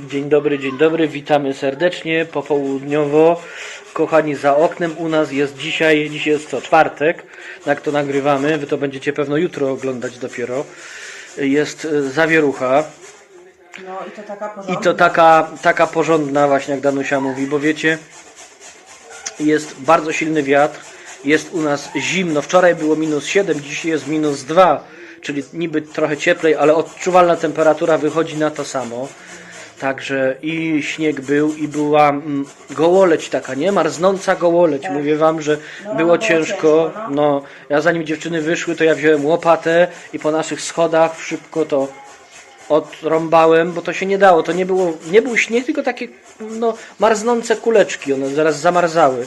Dzień dobry, dzień dobry, witamy serdecznie, popołudniowo. Kochani, za oknem u nas jest dzisiaj, dzisiaj jest co, czwartek, jak to nagrywamy, wy to będziecie pewno jutro oglądać dopiero. Jest e, zawierucha No i to taka i porządna. to taka, taka porządna właśnie, jak Danusia mówi, bo wiecie, jest bardzo silny wiatr, jest u nas zimno, wczoraj było minus 7, dzisiaj jest minus 2, czyli niby trochę cieplej, ale odczuwalna temperatura wychodzi na to samo. Także i śnieg był, i była mm, gołoleć taka, nie? Marznąca gołoleć. Mówię wam, że No, było było ciężko. ciężko, No, ja zanim dziewczyny wyszły, to ja wziąłem łopatę i po naszych schodach szybko to odrąbałem, bo to się nie dało. To nie, było, nie był śnieg, tylko takie no, marznące kuleczki. One zaraz zamarzały.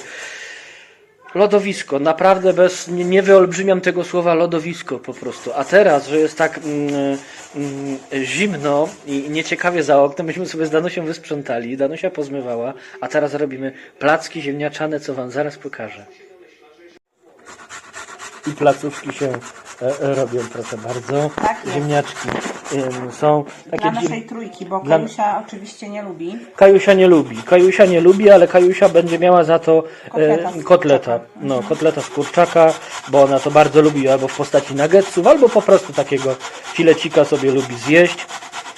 Lodowisko, naprawdę bez, nie, nie wyolbrzymiam tego słowa lodowisko po prostu. A teraz, że jest tak mm, mm, zimno i nieciekawie za oknem, myśmy sobie z Danusią wysprzątali, Danusia pozmywała, a teraz robimy placki ziemniaczane, co wam zaraz pokażę. I placówki się e, e, robią, proszę bardzo. Tak jest. Ziemniaczki em, są takie Dla naszej trójki, bo Dla- Kajusia oczywiście nie lubi. Kajusia nie lubi. Kajusia nie lubi, ale Kajusia będzie miała za to Kotleta e, z kotleta. No, kotleta z kurczaka, bo ona to bardzo lubi albo w postaci nuggetsów, albo po prostu takiego filecika sobie lubi zjeść.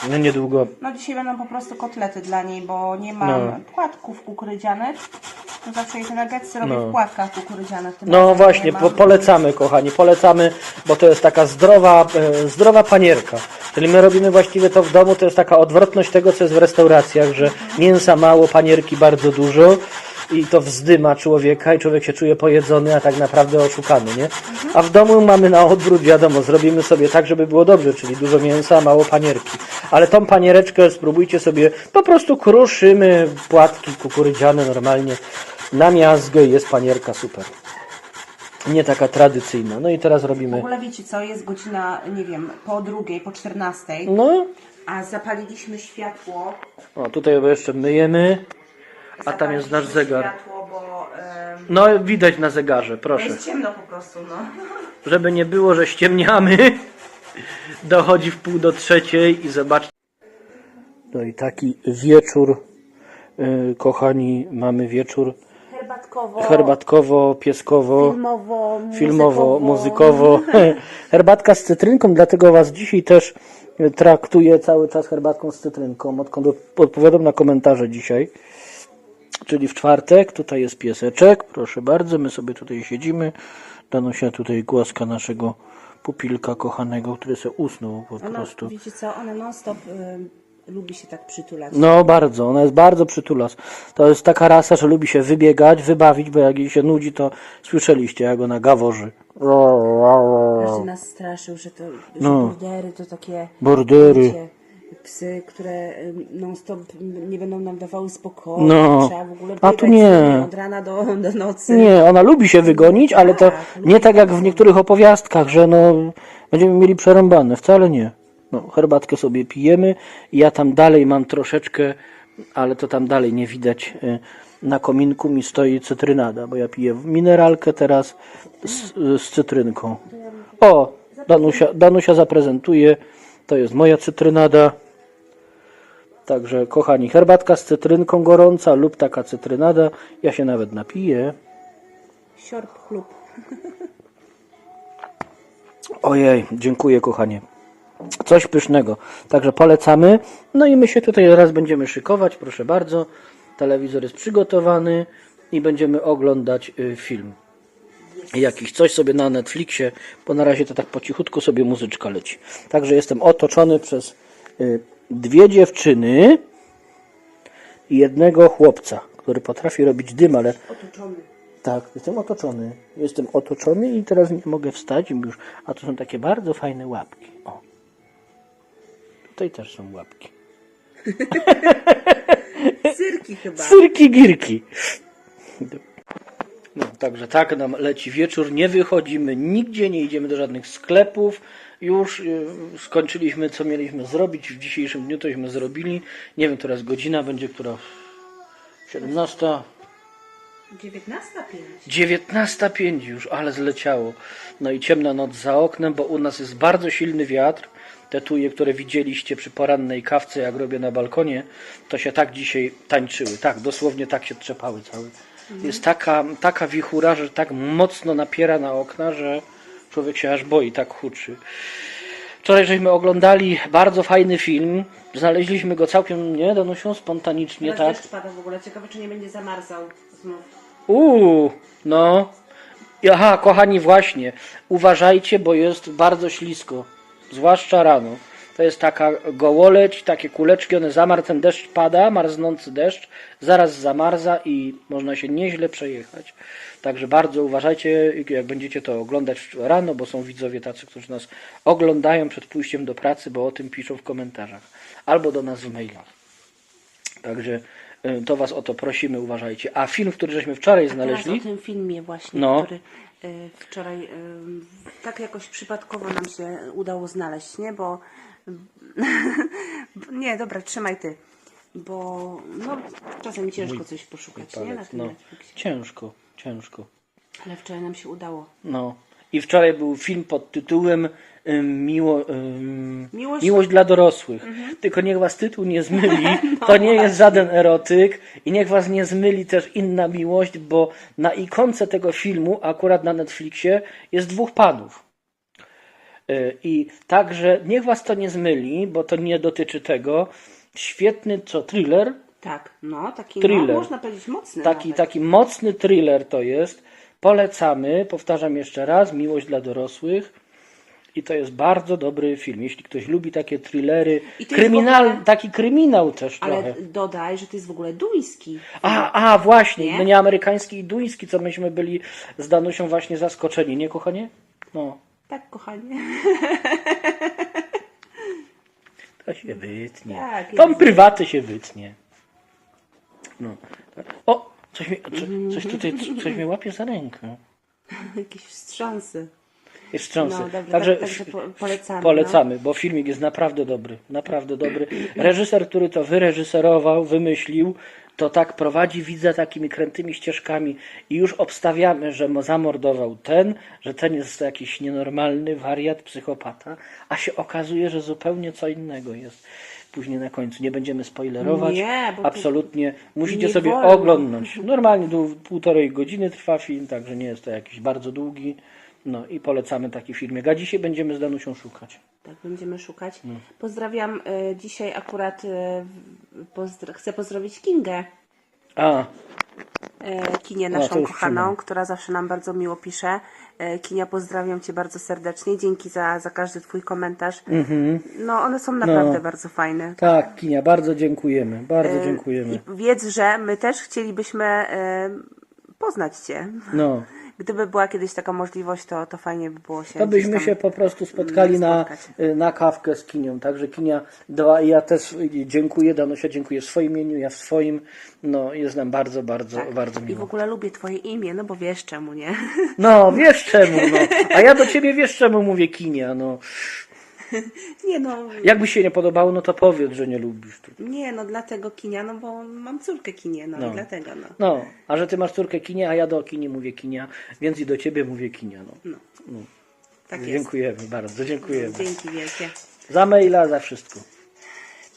No niedługo. No dzisiaj będą po prostu kotlety dla niej, bo nie mam No. płatków kukurydzianych. To zawsze jej te nuggetsy robię No. w płatkach kukurydzianych. Tym No właśnie, mam. po, polecamy kochani, polecamy, bo to jest taka zdrowa, e, zdrowa panierka. Czyli my robimy właściwie to w domu, to jest taka odwrotność tego, co jest w restauracjach, że mięsa mało, panierki bardzo dużo i to wzdyma człowieka i człowiek się czuje pojedzony, a tak naprawdę oszukany, nie? A w domu mamy na odwrót, wiadomo, zrobimy sobie tak, żeby było dobrze, czyli dużo mięsa, mało panierki. Ale tą paniereczkę spróbujcie sobie, po prostu kruszymy płatki kukurydziane normalnie na miazgę i jest panierka super. Nie taka tradycyjna. No i teraz W robimy. ogóle wiecie co, jest godzina, nie wiem, po drugiej, po czternastej, No, a zapaliliśmy światło. o tutaj jeszcze myjemy. A tam jest nasz zegar. światło, bo No widać na zegarze, proszę. jest ciemno po prostu, no. Żeby nie było, że ściemniamy. Dochodzi w pół do trzeciej i zobaczcie. No i taki wieczór, yy, kochani, mamy wieczór Herbatkowo, herbatkowo, pieskowo. filmowo, filmowo, muzykowo. Herbatka z cytrynką, dlatego Was dzisiaj też e, traktuję cały czas herbatką z cytrynką, odkąd odpowiadam na komentarze dzisiaj. Czyli w czwartek, tutaj jest pieseczek, proszę bardzo, my sobie tutaj siedzimy. Danusia tutaj głaska naszego pupilka kochanego, który se usnął po Ona, prostu. wiecie co, ona non stop y, lubi się tak przytulać. No bardzo, ona jest bardzo przytulas. To jest taka rasa, że lubi się wybiegać, wybawić, bo jak jej się nudzi, to słyszeliście, jak ona gaworzy. Każdy nas straszył, że to że No. bordery to takie Bordery. wiecie, psy, które ym, non stop nie będą nam dawały spokoju. No. Trzeba w ogóle A tu nie. od rana do, do nocy. Nie, ona lubi się wygonić, ale to Tak, nie tak jak w niektórych opowiastkach, że no będziemy mieli przerąbane. Wcale nie. No, herbatkę sobie pijemy. Ja tam dalej mam troszeczkę, ale to tam dalej nie widać. y, Na kominku mi stoi cytrynada, bo ja piję mineralkę teraz z, z cytrynką. O, Danusia, Danusia zaprezentuje. To jest moja cytrynada. Także kochani, herbatka z cytrynką gorąca lub taka cytrynada. Ja się nawet napiję. Siorb, chlub. Ojej, dziękuję kochanie. Coś pysznego. Także polecamy. No i my się tutaj zaraz będziemy szykować, proszę bardzo. Telewizor jest przygotowany i będziemy oglądać y, film. Jakiś coś sobie na Netflixie, bo na razie to tak po cichutku sobie muzyczka leci. Także jestem otoczony przez y, dwie dziewczyny i jednego chłopca, który potrafi robić dym, ale Otoczony. tak, jestem otoczony. Jestem otoczony i teraz nie mogę wstać już. A to są takie bardzo fajne łapki. O. Tutaj też są łapki. Cyrki chyba. Cyrki girki. No, także tak nam leci wieczór. Nie wychodzimy nigdzie, nie idziemy do żadnych sklepów. Już y, skończyliśmy, co mieliśmy zrobić. W dzisiejszym dniu tośmy zrobili. Nie wiem, teraz godzina będzie, która 17. 19.05. 19.05 już, ale zleciało. No i ciemna noc za oknem, bo u nas jest bardzo silny wiatr. te tuje, które widzieliście przy porannej kawce, jak robię na balkonie, to się tak dzisiaj tańczyły. Tak, dosłownie tak się trzepały całe. Jest taka, taka wichura, że tak mocno napiera na okna, że człowiek się aż boi, tak huczy. Wczoraj żeśmy oglądali bardzo fajny film. Znaleźliśmy go całkiem, nie, Danusiu, spontanicznie, Teraz tak? deszcz pada w ogóle. Ciekawe, czy nie będzie zamarzał znów. Uuu, no. I Aha, kochani, właśnie. Uważajcie, bo jest bardzo ślisko. Zwłaszcza rano. To jest taka gołoleć, takie kuleczki, one zamarł, ten deszcz pada, marznący deszcz, zaraz zamarza i można się nieźle przejechać. Także bardzo uważajcie, jak będziecie to oglądać rano, bo są widzowie tacy, którzy nas oglądają przed pójściem do pracy, bo o tym piszą w komentarzach. Albo do nas w mailach. Także y, to Was o to prosimy, uważajcie. A film, który żeśmy wczoraj znaleźli, Teraz o tym filmie właśnie, No. który y, wczoraj y, tak jakoś przypadkowo nam się udało znaleźć, nie? Bo nie, dobra, trzymaj ty. Bo no, czasem ciężko coś poszukać, nie? Na palec, tym no, Netflixie. ciężko, ciężko. Ale wczoraj nam się udało. No. I wczoraj był film pod tytułem ym, Miło, ym, Miłość- Miłość dla dorosłych. Tylko niech was tytuł nie zmyli. to nie jest żaden erotyk i niech was nie zmyli też inna miłość, bo na ikonce tego filmu, akurat na Netflixie, jest dwóch panów. Y, I także niech was to nie zmyli, bo to nie dotyczy tego. Świetny co thriller, Tak, no, taki, Thriller. no, można powiedzieć mocny Taki, nawet. taki mocny thriller to jest. Polecamy, powtarzam jeszcze raz, Miłość dla dorosłych. I to jest bardzo dobry film. Jeśli ktoś lubi takie thrillery, kryminal, ogóle- taki kryminał też Ale trochę. dodaj, że to jest w ogóle duński. A, a, właśnie, Nie? nie? nie amerykański i duński, co myśmy byli z Danusią właśnie zaskoczeni, nie kochanie? No, Tak, kochanie. to się wytnie. Tak, jest. prywaty się wytnie. No. O, coś, mi, co, coś tutaj, coś mnie łapie za rękę. Jakieś wstrząsy. Jest wstrząsy. No, dobrze, Także, tak- także po- polecamy, no. Polecamy, bo filmik jest naprawdę dobry. Naprawdę dobry. Reżyser, który to wyreżyserował, wymyślił, to tak prowadzi widza takimi krętymi ścieżkami i już obstawiamy, że mo- zamordował ten, że ten jest jakiś nienormalny wariat, psychopata, a się okazuje, że zupełnie co innego jest. Później na końcu nie będziemy spoilerować. Nie, Absolutnie. Musicie sobie wolno. oglądnąć. Normalnie do półtorej godziny trwa film, także nie jest to jakiś bardzo długi. No i polecamy taki filmik. A dzisiaj będziemy z Danusią szukać. Tak, będziemy szukać. No. Pozdrawiam e, dzisiaj akurat, e, pozdr- chcę pozdrowić Kingę. A, E, Kinię No, to naszą już kochaną, która zawsze nam bardzo miło pisze. E, Kinia, pozdrawiam Cię bardzo serdecznie. Dzięki za, za każdy Twój komentarz. No, one są naprawdę bardzo fajne. tak, Kinia, bardzo dziękujemy. Bardzo dziękujemy. I wiedz, że my też chcielibyśmy poznać Cię. No, Gdyby była kiedyś taka możliwość, to, to fajnie by było się to byśmy się po prostu spotkali na, y, na kawkę z Kinią. Także Kinia, dwa, ja też dziękuję, Danusia dziękuję w swoim imieniu, ja w swoim. No, jest nam bardzo, bardzo, bardzo I w miło. ogóle lubię Twoje imię, no bo wiesz czemu, nie? No, wiesz czemu, no. A ja do ciebie wiesz czemu mówię Kinia, no. Nie no, Jakby się nie podobało, no to powiedz, że nie lubisz. Tu. nie no, dlatego Kinia, no bo mam córkę Kinię, no, No. i dlatego, no. No, a że ty masz córkę Kinia, a ja do Kini mówię Kinia, więc i do ciebie mówię Kinia, no. Tak jest. Dziękujemy bardzo, dziękujemy. Dzięki wielkie. Za maila, za wszystko.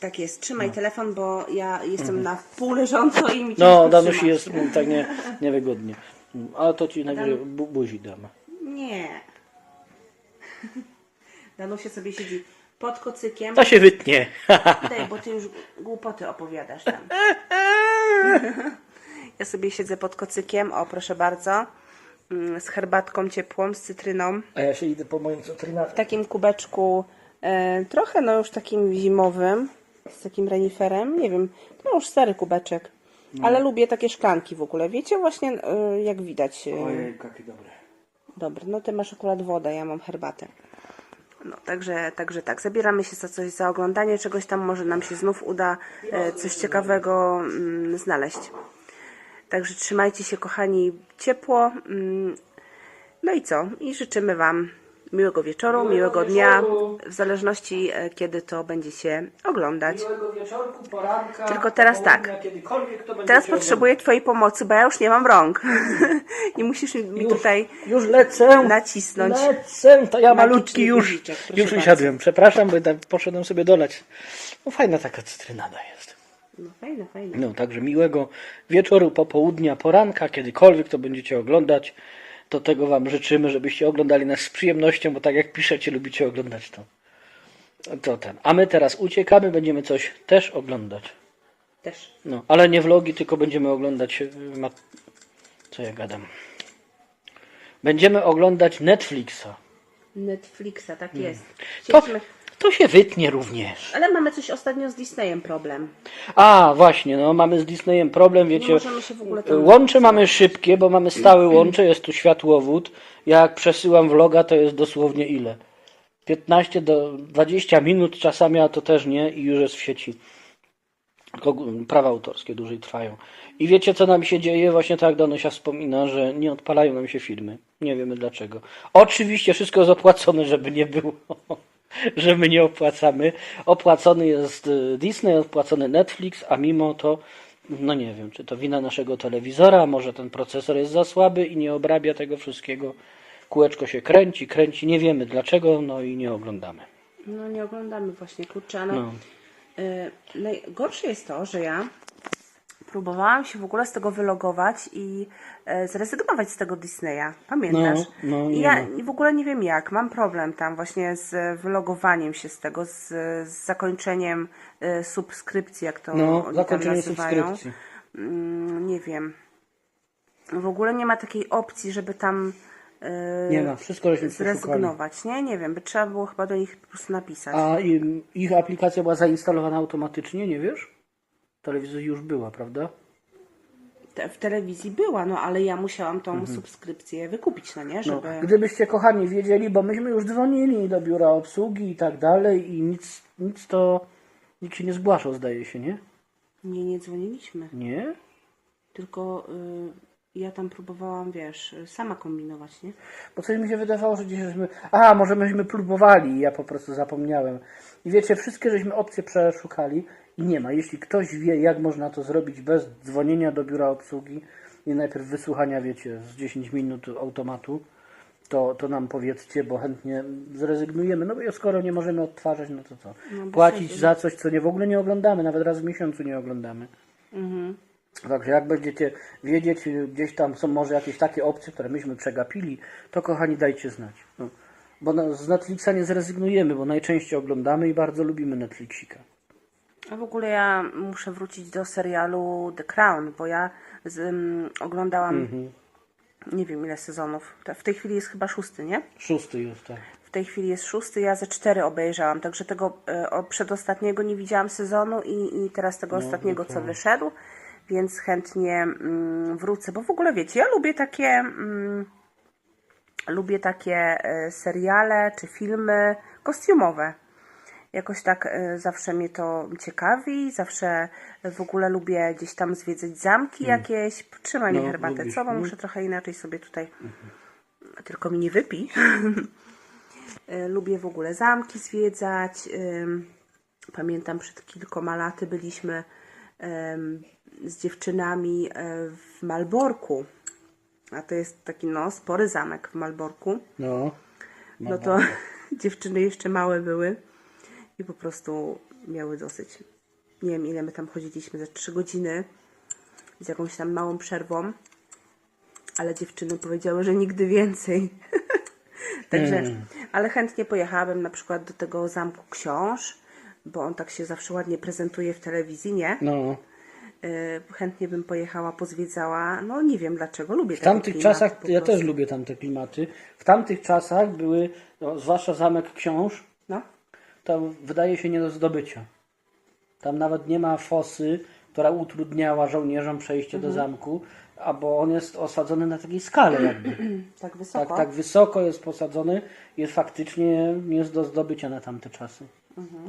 Tak jest, trzymaj telefon, bo ja jestem na pół leżąco i mi Mhm. No, ciężko Danusi trzymać. jest mm, tak nie, niewygodnie. Mm, Ale to ci najwyżej bu buzi dam. Nie. Danusia sobie siedzi pod kocykiem. To się wytnie. Daj, bo ty już głupoty opowiadasz tam. Ja sobie siedzę pod kocykiem, o proszę bardzo, mm, z herbatką ciepłą, z cytryną. A ja się idę po moim w cytrynacie. takim kubeczku, e, trochę no już takim zimowym, z takim reniferem, nie wiem, to już stary kubeczek, ale lubię takie szklanki w ogóle, wiecie właśnie e, jak widać, e, Ojej, jakie dobre. dobry, no ty masz akurat wodę, ja mam herbatę. No, także, także tak, zabieramy się za coś, za oglądanie czegoś tam, może nam się znów uda e, coś ciekawego mm, znaleźć. Także trzymajcie się kochani ciepło, mm, no i co, i życzymy Wam Miłego wieczoru, miłego dnia, w zależności e, kiedy to będziecie oglądać. Miłego wieczorku, poranka, Tylko teraz tak. Teraz potrzebuję Twojej pomocy, bo ja już nie mam rąk. I musisz mi, Już, tutaj już lecę. nacisnąć. Lecę, to ja malutki już, guziczek, już bardzo. usiadłem. Przepraszam, bo poszedłem sobie dolać. No fajna taka cytrynada jest. No fajne, fajne. No, także miłego wieczoru, popołudnia, poranka, kiedykolwiek to będziecie oglądać. To tego Wam życzymy, żebyście oglądali nas z przyjemnością, bo tak jak piszecie, lubicie oglądać to. To ten. A my teraz uciekamy, będziemy coś też oglądać. Też. No, ale nie vlogi, tylko będziemy oglądać. Ma... Co ja gadam? Będziemy oglądać Netflixa. Netflixa, tak jest. To, Chcieliśmy... to się wytnie również. Ale mamy coś ostatnio z Disneyem problem. A, właśnie, no mamy z Disneyem problem, wiecie. możemy się w ogóle tam... Łącze mamy szybkie, bo mamy stały łącze, jest tu światłowód. Jak przesyłam vloga, to jest dosłownie ile? 15 do 20 minut czasami, a to też nie i już jest w sieci. Tylko prawa autorskie dłużej trwają. I wiecie, co nam się dzieje? Właśnie tak jak Danusia wspomina, że nie odpalają nam się filmy. Nie wiemy dlaczego. Oczywiście wszystko jest opłacone, żeby nie było, że my nie opłacamy. Opłacony jest y, Disney, opłacony Netflix, a mimo to, no nie wiem, czy to wina naszego telewizora, może ten procesor jest za słaby i nie obrabia tego wszystkiego. Kółeczko się kręci, kręci, nie wiemy dlaczego, no i nie oglądamy. No nie oglądamy właśnie, kurczę, ale No. y, najgorsze jest to, że ja próbowałam się w ogóle z tego wylogować i e, zrezygnować z tego Disneya. Pamiętasz? No, no, I ja ma. w ogóle nie wiem jak. Mam problem tam właśnie z wylogowaniem się z tego, z, z zakończeniem e, subskrypcji, jak to No, oni tam zakończenie nazywają. subskrypcji. Mm, nie wiem. W ogóle nie ma takiej opcji, żeby tam e, Nie ma, wszystko żeśmy zrezygnować. Nie, nie wiem, by trzeba było chyba do nich po prostu napisać. A im- ich aplikacja była zainstalowana automatycznie, nie wiesz? Telewizor już była, prawda? Te, w telewizji była, no ale ja musiałam tą subskrypcję wykupić, no nie? No, Żeby... gdybyście kochani wiedzieli, bo myśmy już dzwonili do biura obsługi i tak dalej i nic, nic to, nikt się nie zgłaszał zdaje się, nie? Nie, nie dzwoniliśmy. Nie? Tylko y, ja tam próbowałam, wiesz, sama kombinować, nie? Bo coś mi się wydawało, że gdzieś żeśmy, a może myśmy próbowali i ja po prostu zapomniałem. I wiecie, wszystkie żeśmy opcje przeszukali i nie ma. Jeśli ktoś wie, jak można to zrobić bez dzwonienia do biura obsługi i najpierw wysłuchania, wiecie, z 10 minut automatu, to, to nam powiedzcie, bo chętnie zrezygnujemy. No bo skoro nie możemy odtwarzać, no to co? bez Płacić sensu. za coś, co nie w ogóle nie oglądamy, nawet raz w miesiącu nie oglądamy. Mhm. Także jak będziecie wiedzieć, gdzieś tam są może jakieś takie opcje, które myśmy przegapili, to kochani dajcie znać. No. Bo no, z Netflixa nie zrezygnujemy, bo najczęściej oglądamy i bardzo lubimy Netflixika. A w ogóle ja muszę wrócić do serialu The Crown, bo ja z, ym, oglądałam Mhm. nie wiem ile sezonów. W tej chwili jest chyba szósty, nie? Szósty już, tak. W tej chwili jest szósty, ja ze cztery obejrzałam, także tego e, przedostatniego nie widziałam sezonu i, i teraz tego ostatniego, co wyszedł, więc chętnie mm, wrócę, bo w ogóle wiecie, ja lubię takie mm, lubię takie e, seriale czy filmy kostiumowe. Jakoś tak e, zawsze mnie to ciekawi, zawsze w ogóle lubię gdzieś tam zwiedzać zamki jakieś. Trzymaj mi No, herbatę, lubisz, co? Bo muszę trochę inaczej sobie tutaj, tylko mi nie wypij. E, Lubię w ogóle zamki zwiedzać. Pamiętam przed kilkoma laty byliśmy z dziewczynami e, w Malborku. A to jest taki no, spory zamek w Malborku. No. No to dziewczyny jeszcze małe były i po prostu miały dosyć. Nie wiem ile my tam chodziliśmy, za trzy godziny z jakąś tam małą przerwą, ale dziewczyny powiedziały, że nigdy więcej. Także, ale chętnie pojechałabym na przykład do tego zamku książ, bo on tak się zawsze ładnie prezentuje w telewizji, nie? No. Y, chętnie bym pojechała, pozwiedzała. No nie wiem dlaczego, lubię W tamtych czasach, ja też lubię tamte klimaty. W tamtych czasach były, no, zwłaszcza zamek książ, No, tam wydaje się nie do zdobycia. Tam nawet nie ma fosy, która utrudniała żołnierzom przejście do zamku, a bo on jest osadzony na takiej skale jakby. tak wysoko. Tak, tak wysoko jest posadzony, jest faktycznie nie jest do zdobycia na tamte czasy.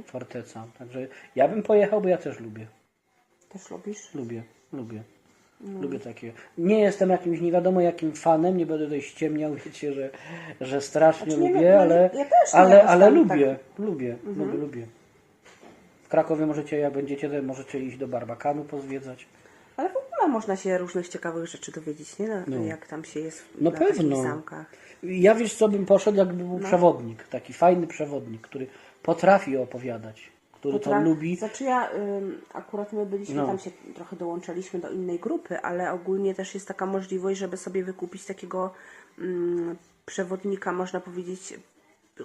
Forteca. Także ja bym pojechał, bo ja też lubię. Też lubisz? Lubię, lubię. Lubię takie. Nie jestem jakimś nie wiadomo jakim fanem, nie będę tutaj ściemniał, wiecie, że, że strasznie Znaczy lubię, no, ale, ja nie ale, jakoś ale tam lubię, tak- lubię, lubię, lubię. W Krakowie możecie, jak będziecie, możecie iść do Barbakanu pozwiedzać. Ale w ogóle można się różnych ciekawych rzeczy dowiedzieć, nie? No, Jak tam się jest w, No na pewno. Ja wiesz co bym poszedł, jakby No. był przewodnik, taki fajny przewodnik, który potrafi opowiadać, który to Potra- lubi. Znaczy ja ym, akurat my byliśmy No. tam się trochę dołączaliśmy do innej grupy, ale ogólnie też jest taka możliwość, żeby sobie wykupić takiego ym, przewodnika, można powiedzieć,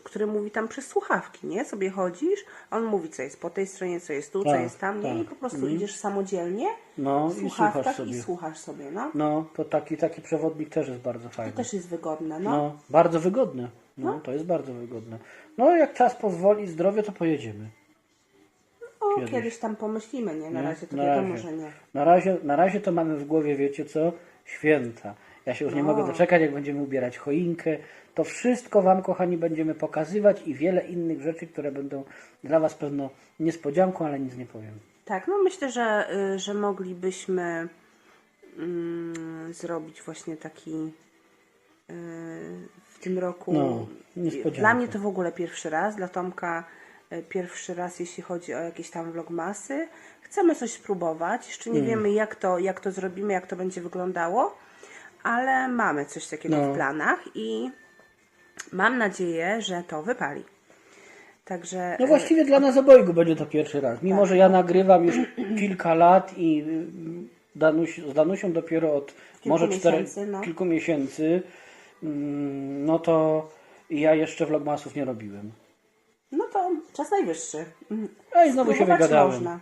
który mówi tam przez słuchawki, nie? Sobie chodzisz, on mówi, co jest po tej stronie, co jest tu, co Tak, jest tam, nie? tak. I po prostu idziesz samodzielnie No w i słuchasz słuchawkach sobie. i słuchasz sobie, no. No, to taki, taki przewodnik też jest bardzo fajny. To też jest wygodne, no. No, bardzo wygodne. No, to jest bardzo wygodne. No, jak czas pozwoli, zdrowie, to pojedziemy. Kiedyś. kiedyś. tam pomyślimy, nie? Na Nie? razie to Na wiadomo, razie. że nie. Na razie, na razie to mamy w głowie, wiecie co? Święta. Ja się już nie No. mogę doczekać, jak będziemy ubierać choinkę. To wszystko Wam, kochani, będziemy pokazywać i wiele innych rzeczy, które będą dla Was pewno niespodzianką, ale nic nie powiem. Tak, no myślę, że, y, że moglibyśmy mm, zrobić właśnie taki y, w tym roku. No, niespodziankę. Dla mnie to w ogóle pierwszy raz, dla Tomka y, pierwszy raz, jeśli chodzi o jakieś tam vlogmasy. Chcemy coś spróbować, jeszcze nie Mm. wiemy jak to, jak to zrobimy, jak to będzie wyglądało, ale mamy coś takiego No. w planach i mam nadzieję, że to wypali. Także No y, właściwie dla nas obojgu będzie to pierwszy raz. Mimo, że ja nagrywam już kilka lat i y, Danuś, z Danusią dopiero od może czterech, miesięcy, no. kilku miesięcy, mm, no to ja jeszcze vlogmasów nie robiłem. No to czas najwyższy. Mhm. A i znowu się Spróbować wygadałem. Można.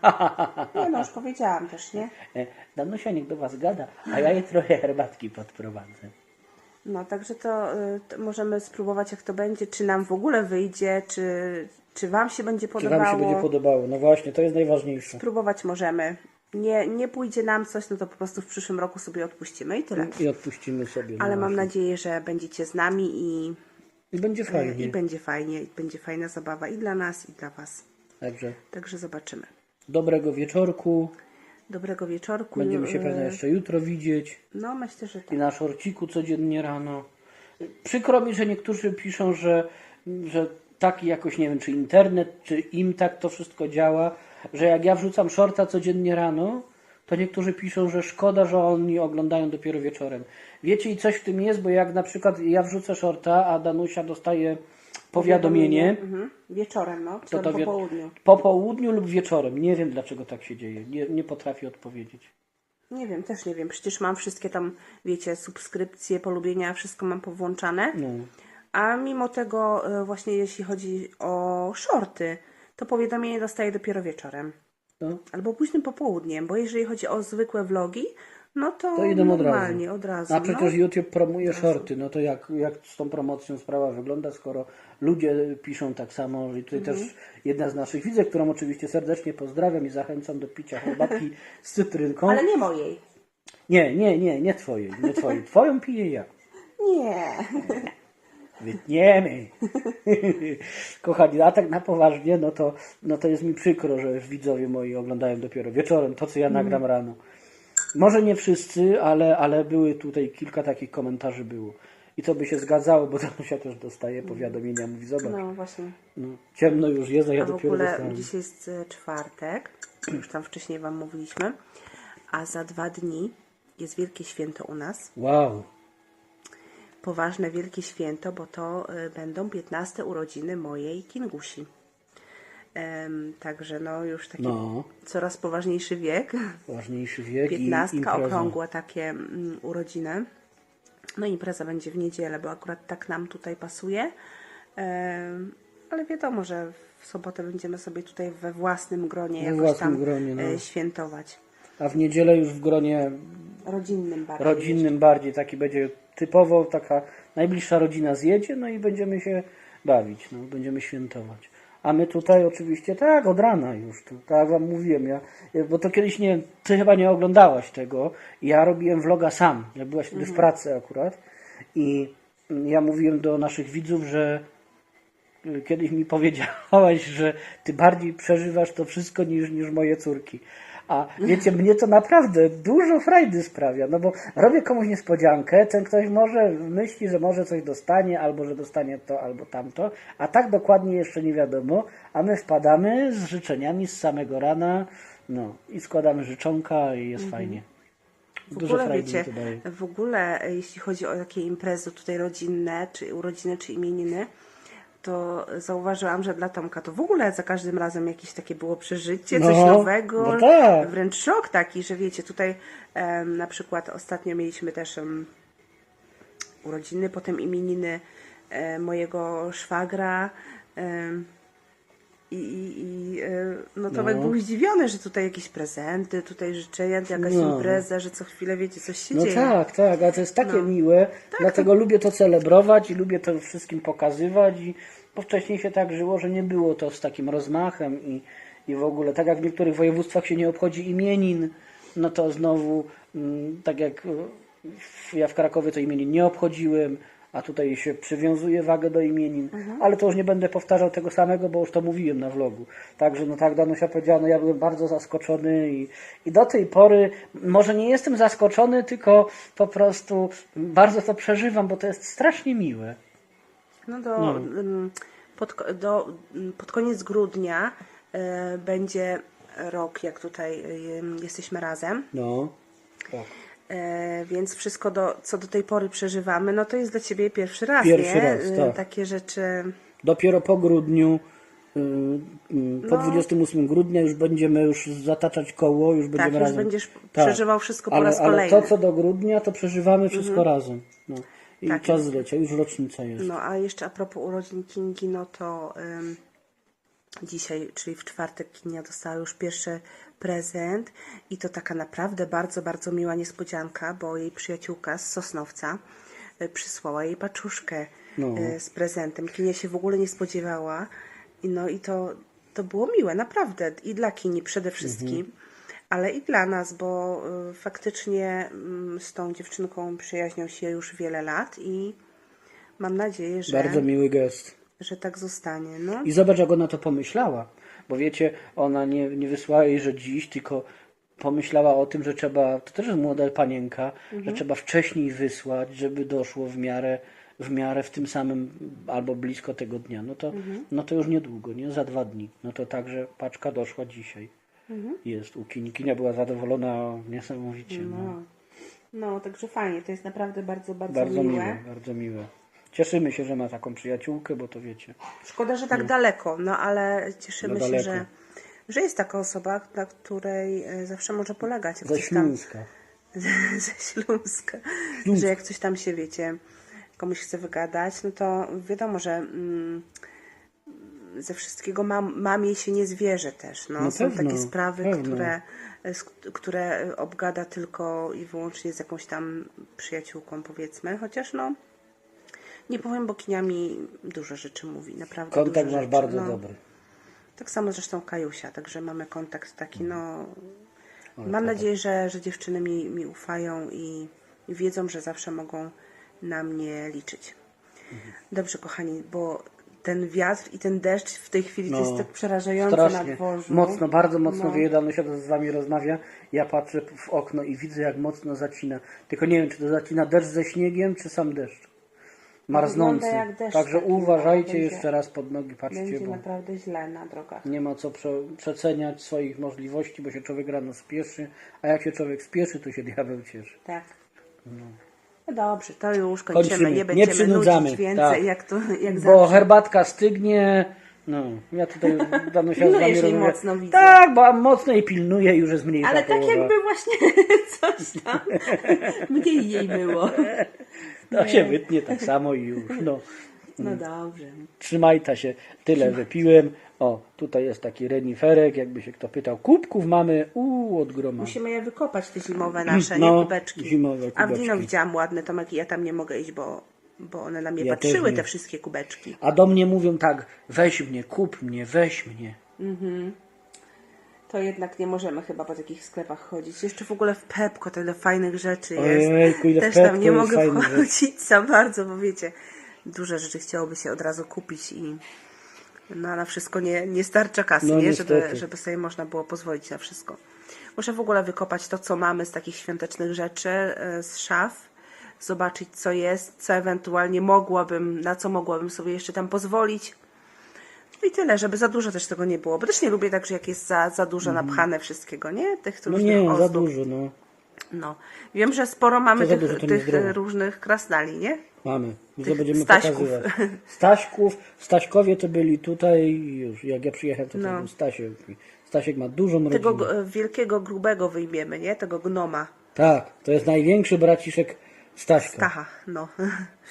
Nie no, już powiedziałam też, nie? E, Danusia niech do was gada, a ja jej trochę herbatki podprowadzę. No, także to, y, to możemy spróbować, jak to będzie, czy nam w ogóle wyjdzie, czy, czy Wam się będzie Czy podobało. wam się będzie podobało? No właśnie, to jest najważniejsze. Spróbować możemy. Nie, nie pójdzie nam coś, no to po prostu w przyszłym roku sobie odpuścimy i tyle. I odpuścimy sobie. no Ale mam właśnie. nadzieję, że będziecie z nami i, I będzie fajnie. i będzie fajnie, i będzie fajna zabawa i dla nas, i dla Was. Także Także zobaczymy. dobrego wieczorku. Dobrego wieczorku. Będziemy się y, pewnie jeszcze jutro widzieć. No, myślę, że tak. I na szorciku codziennie rano. Przykro mi, że niektórzy piszą, że, że taki jakoś, nie wiem, czy internet, czy im tak to wszystko działa, że jak ja wrzucam shorta codziennie rano, to niektórzy piszą, że szkoda, że oni oglądają dopiero wieczorem. Wiecie, i coś w tym jest, bo jak na przykład ja wrzucę shorta, a Danusia dostaje powiadomienie, Mhm. Wieczorem, no. to to po południu. po południu lub wieczorem. Nie wiem, dlaczego tak się dzieje. Nie, nie potrafię odpowiedzieć. Nie wiem, też nie wiem. Przecież mam wszystkie tam, wiecie, subskrypcje, polubienia, wszystko mam powłączane. No. A mimo tego, e, właśnie jeśli chodzi o shorty, to powiadomienie dostaję dopiero wieczorem. No. Albo późnym popołudniem, bo jeżeli chodzi o zwykłe vlogi, no to, To idą od razu. normalnie, od razu. A przecież no. YouTube promuje shorty, no to jak, jak z tą promocją sprawa wygląda, skoro ludzie piszą tak samo i tutaj Mhm. też jedna z naszych widzek, którą oczywiście serdecznie pozdrawiam i zachęcam do picia herbatki z cytrynką. Ale nie mojej. Nie, nie, nie, nie twojej, nie twojej. Twoją piję ja. Nie. Wytniemy. Kochani, a tak na poważnie, no to, no to jest mi przykro, że widzowie moi oglądają dopiero wieczorem to, co ja nagram rano. Może nie wszyscy, ale, ale były tutaj kilka takich komentarzy było. I to by się zgadzało, bo Danusia też dostaje powiadomienia, mówi zobacz, No właśnie. no, ciemno już jest, a ja A w dopiero ogóle dostałem. dzisiaj jest e, czwartek, już tam wcześniej Wam mówiliśmy, a za dwa dni jest Wielkie Święto u nas. Wow, Poważne Wielkie Święto, bo to e, będą 15 urodziny mojej Kingusi. Także no już taki no, coraz poważniejszy wiek. ważniejszy wiek i 15 impreza. okrągłe takie mm, urodziny. No impreza będzie w niedzielę, bo akurat tak nam tutaj pasuje. Ale wiadomo, że w sobotę będziemy sobie tutaj we własnym gronie We jakoś własnym tam gronie, no. e, świętować. A w niedzielę już w gronie Rodzinnym bardziej. rodzinnym bardziej, taki będzie typowo taka najbliższa rodzina zjedzie, no i będziemy się bawić, no, będziemy świętować. A my tutaj oczywiście tak, od rana już, to, tak wam mówiłem, ja, bo to kiedyś nie, ty chyba nie oglądałaś tego, ja robiłem vloga sam, ja byłaś wtedy w pracy akurat i ja mówiłem do naszych widzów, że y, kiedyś mi powiedziałaś, że ty bardziej przeżywasz to wszystko niż, niż moje córki. A wiecie, mnie to naprawdę dużo frajdy sprawia, no bo robię komuś niespodziankę, ten ktoś może myśli, że może coś dostanie, albo że dostanie to, albo tamto, a tak dokładnie jeszcze nie wiadomo, a my wpadamy z życzeniami z samego rana, no i składamy życzonka i jest fajnie. W ogóle wiecie, w ogóle jeśli chodzi o takie imprezy tutaj rodzinne, czy urodziny, czy imieniny, to zauważyłam, że dla Tomka to w ogóle za każdym razem jakieś takie było przeżycie, No, coś nowego, no tak. wręcz szok taki, że wiecie, tutaj em, na przykład ostatnio mieliśmy też em, urodziny, potem imieniny e, mojego szwagra em, i, i, i e, no Tomek No. był zdziwiony, że tutaj jakieś prezenty, tutaj życzenia, jakaś No. impreza, że co chwilę wiecie, coś się No dzieje. tak, tak, a to jest takie No. miłe, dlatego lubię to celebrować i lubię to wszystkim pokazywać i bo wcześniej się tak żyło, że nie było to z takim rozmachem i, i w ogóle, tak jak w niektórych województwach się nie obchodzi imienin, no to znowu, mm, tak jak e, w- ja w Krakowie to imienin nie obchodziłem, a tutaj się przywiązuje wagę do imienin, ale to już nie będę powtarzał tego samego, bo już to mówiłem na vlogu. Także no tak Danusia powiedziała, no ja byłem bardzo zaskoczony i, i do tej pory może nie jestem zaskoczony, tylko po prostu bardzo to przeżywam, bo to jest strasznie miłe. No do, ym, pod, do, pod koniec grudnia e, będzie rok, jak tutaj jesteśmy razem. No. Tak. E, więc wszystko, do, co do tej pory przeżywamy, no to jest dla Ciebie pierwszy raz, Pierwszy nie? raz, E, tak. Takie rzeczy... Dopiero po grudniu, y, y, po No. 28 grudnia już będziemy już zataczać koło, już będziemy już razem. będziesz przeżywał wszystko po ale, raz Ale kolejny. Mhm. to, co do grudnia, to przeżywamy wszystko razem. No. I Tak czas zleciał, już rocznica jest. No a jeszcze a propos urodzin Kingi, no to dzisiaj, czyli w czwartek Kinia dostała już pierwszy prezent i to taka naprawdę bardzo, bardzo miła niespodzianka, bo jej przyjaciółka z Sosnowca y, przysłała jej paczuszkę No. y, z prezentem. Kinia się w ogóle nie spodziewała no i to, to było miłe, naprawdę i dla Kini przede wszystkim. Ale i dla nas, bo y, faktycznie mm, z tą dziewczynką przyjaźnią się już wiele lat i Mam nadzieję, że, Bardzo miły gest. że tak zostanie. No. I zobacz, jak ona to pomyślała. Bo wiecie, ona nie, nie wysłała jej, że dziś, tylko pomyślała o tym, że trzeba, to też jest młoda panienka, że trzeba wcześniej wysłać, żeby doszło w miarę, w miarę w tym samym albo blisko tego dnia. No to, no to już niedługo, nie? Za dwa dni. No to także paczka doszła dzisiaj. Jest u Kini. Kinia była zadowolona niesamowicie. No. No. no, także fajnie. To jest naprawdę bardzo, bardzo, Bardzo miłe. miłe, bardzo miłe. Cieszymy się, że ma taką przyjaciółkę, bo to wiecie. Szkoda, że tak daleko, no ale cieszymy No się, że, że jest taka osoba, na której e, zawsze może polegać. Ze coś tam, Śląska. ze Śląska. Śląsk. Że jak coś tam się, wiecie, komuś chce wygadać, no to wiadomo, że mm, ze wszystkiego mam, mamie się nie zwierzę też. No. No Są pewno, takie sprawy, pewno. które, które obgada tylko i wyłącznie z jakąś tam przyjaciółką, powiedzmy. Chociaż no, nie powiem, bo Kinia mi dużo rzeczy mówi, naprawdę Kontakt masz rzeczy. bardzo no. dobry. Tak samo zresztą Kajusia, także mamy kontakt taki, no... Ale Mam tak. nadzieję, że, że dziewczyny mi, mi ufają i, i wiedzą, że zawsze mogą na mnie liczyć. Mhm. Dobrze, kochani, bo ten wiatr i ten deszcz w tej chwili to No, jest tak przerażające na Strasznie. dworzu. Mocno, bardzo mocno No. wieje. To z wami rozmawia. Ja patrzę w okno i widzę, jak mocno zacina. Tylko nie wiem, czy to zacina deszcz ze śniegiem, czy sam deszcz. Marznący. Wygląda jak deszcz Także uważajcie będzie- jeszcze raz pod nogi, patrzcie, Będzie bo naprawdę źle na drogach. nie ma co prze, przeceniać swoich możliwości, bo się człowiek rano spieszy, a jak się człowiek spieszy, to się diabeł cieszy. Tak. No dobrze, to już kończymy. Kończymy. Nie Nie będziemy przynudzamy, nudzić więcej, tak. jak to jak Bo zawsze. herbatka stygnie. No, ja tutaj Danusia z Pilnujesz wami jej mocno, widzę. Tak, bo mocno jej pilnuje, już jest mniejsza Ale tak połowa. jakby właśnie coś tam mniej jej było. To się wytnie tak samo i już. No. No dobrze. Trzymaj ta się, tyle wypiłem. O, tutaj jest taki reniferek, jakby się kto pytał. Kubków mamy, uuu, od groma. Musimy je wykopać, te zimowe nasze, No, nie kubeczki. zimowe A w kubeczki. widziałam ładne, Tomek, i ja tam nie mogę iść, bo, bo one na mnie Ja patrzyły, te wszystkie kubeczki. A do mnie mówią tak, weź mnie, kup mnie, weź mnie. To jednak nie możemy chyba po takich sklepach chodzić. Jeszcze w ogóle w Pepko tyle fajnych rzeczy Ojejku, jest. ile w Też tam nie mogę wchodzić za bardzo, bo wiecie, duże rzeczy chciałoby się od razu kupić i No na wszystko nie, nie starcza kasy, No, nie? Żeby, niestety. żeby sobie można było pozwolić na wszystko. Muszę w ogóle wykopać to, co mamy z takich świątecznych rzeczy, e, z szaf, zobaczyć, co jest, co ewentualnie mogłabym, na co mogłabym sobie jeszcze tam pozwolić. No i tyle, żeby za dużo też tego nie było, bo też nie lubię tak, że jak jest za, za dużo napchane wszystkiego, nie? Tych Mhm. No różnych nie, za ozdób. dużo, no. No. Wiem, że sporo mamy za tych, dużo, tych e, różnych krasnali, nie? Mamy. My Tych będziemy Staśków. pokazywać. Staśków. Staśkowie to byli tutaj już. Jak ja przyjechałem, to No. tam był Stasiek. Stasiek ma dużą Tego rodzinę. g- wielkiego, grubego wyjmiemy, nie? Tego gnoma. Tak, to jest największy braciszek Staśka. Stacha, no.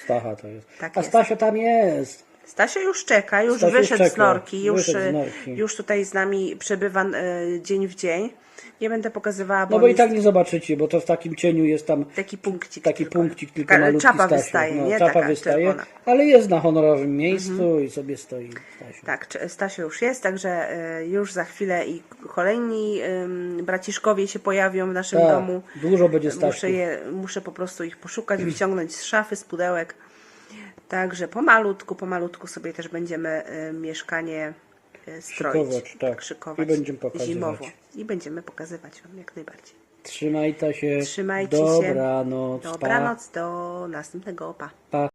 Stacha to jest. Tak A. Stasia tam jest. Stasio już czeka, już Stasio już wyszedł czeka, z norki, już, wyszedł z e, norki. już tutaj z nami przebywa e, dzień w dzień. Nie będę pokazywała, bo, No bo i tak nie zobaczycie, bo to w takim cieniu jest tam taki punkcik. taki tylko. punkcik, tylko malutki Czapa Stasiu. wystaje, no, nie? Czapa Taka wystaje, czerwona. ale jest na honorowym miejscu i sobie stoi Stasiu. Tak, Stasio już jest, także e, już za chwilę i kolejni braciszkowie się pojawią w naszym Tak, domu. dużo będzie Muszę, Stasiów. je, muszę po prostu ich poszukać, wyciągnąć z szafy, z pudełek. Także pomalutku, pomalutku sobie też będziemy y, mieszkanie y, stroić. Szykować, tak. Szykować I będziemy pokazywać. zimowo. I będziemy pokazywać Wam jak najbardziej. Trzymajcie się. Trzymajcie się. Dobranoc. Pa. Dobranoc, do następnego. Pa. pa.